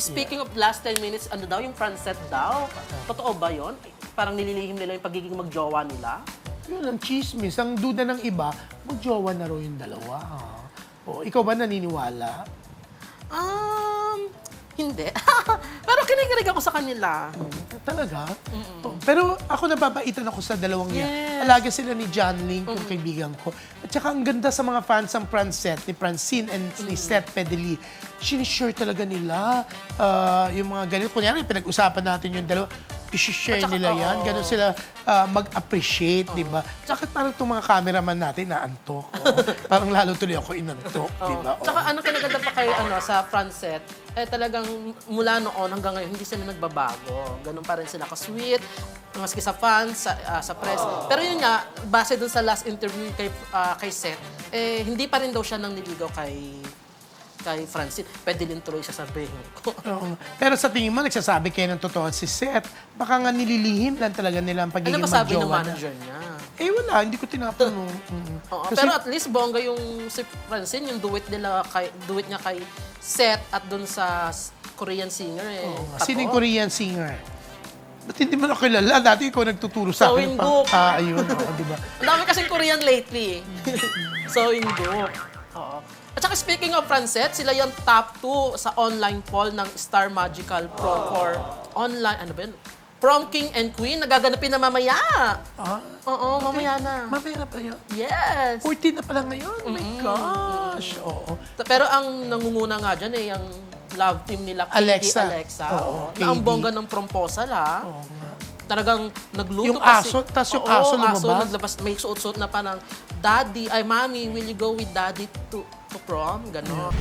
speaking of last 10 minutes, ano daw, yung Francet daw. Totoo ba yon? Parang nililihim nila yung pagiging magjowa nila? Yun ang chismis. Ang duda ng iba, magjowa na raw yung dalawa. O, ikaw ba naniniwala? Um, hindi. Pero kinikilig ako sa kanila. Talaga? Oh, pero ako nababaitan ako sa dalawang yan. Yes. Alaga sila ni John Link, yung kaibigan ko. At saka ang ganda sa mga fans ng Francet, ni Francine and ni Seth Pedeli. Sinishare talaga nila ah, yung mga ganito. Kunyari, pinag-usapan natin yung dalawa. I-share At saka, nila yan. oo. Ganun sila ah, mag-appreciate, di ba? Tsaka parang itong mga cameraman natin naantok. oh. parang lalo tuloy ako inantok, di ba? Oh. Tsaka ano kinaganda pa kay ano, sa Francet, eh talagang mula noon hanggang ngayon, hindi sila nagbabago. Ganun pa rin sila ka-sweet, maski sa fans, sa, ah, sa press. Pero yun nga, base dun sa last interview kay, ah, kay Seth, eh, hindi pa rin daw siya nang niligaw kay kay Francine. Pwede din tuloy sasabihin ko. Oo. Pero sa tingin mo, nagsasabi kayo ng totoo si Seth. Baka nga nililihim lang talaga nila ang ano pagiging ba sabi ng magjowa na. manager niya? Eh wala, hindi ko tinatanong. Mm. Oo, Kasi- pero at least bongga yung si Francine, yung duet nila kay duet niya kay Seth at dun sa s- Korean singer eh. Oo nga. Sino yung Korean singer? Ba't hindi mo na kilala? Dati ikaw nagtuturo sa So akin. Inguk. Ah, ayun. Oo, di ba? Ang dami kasing Korean lately. so, Indo. Oo. At saka speaking of Francet, sila yung top 2 sa online poll ng Star Magical Pro for online, ano ba yun? Prom King and Queen, nagaganapin na mamaya. Ah, Oo, mamaya na. mamaya na pa yun. Yes. 14 na pala ngayon. Oh my gosh. Oo. Pero ang nangunguna nga dyan eh, yung love team nila, KD Alexa. Alexa. Oo, na ang KD. bongga ng promposal ha. Oo nga. Talagang nagluto Yung aso, tas yung Oo, aso lumabas? naglabas. May suot-suot na pa ng, Daddy, ay Mommy, will you go with Daddy to, to prom? Ganon.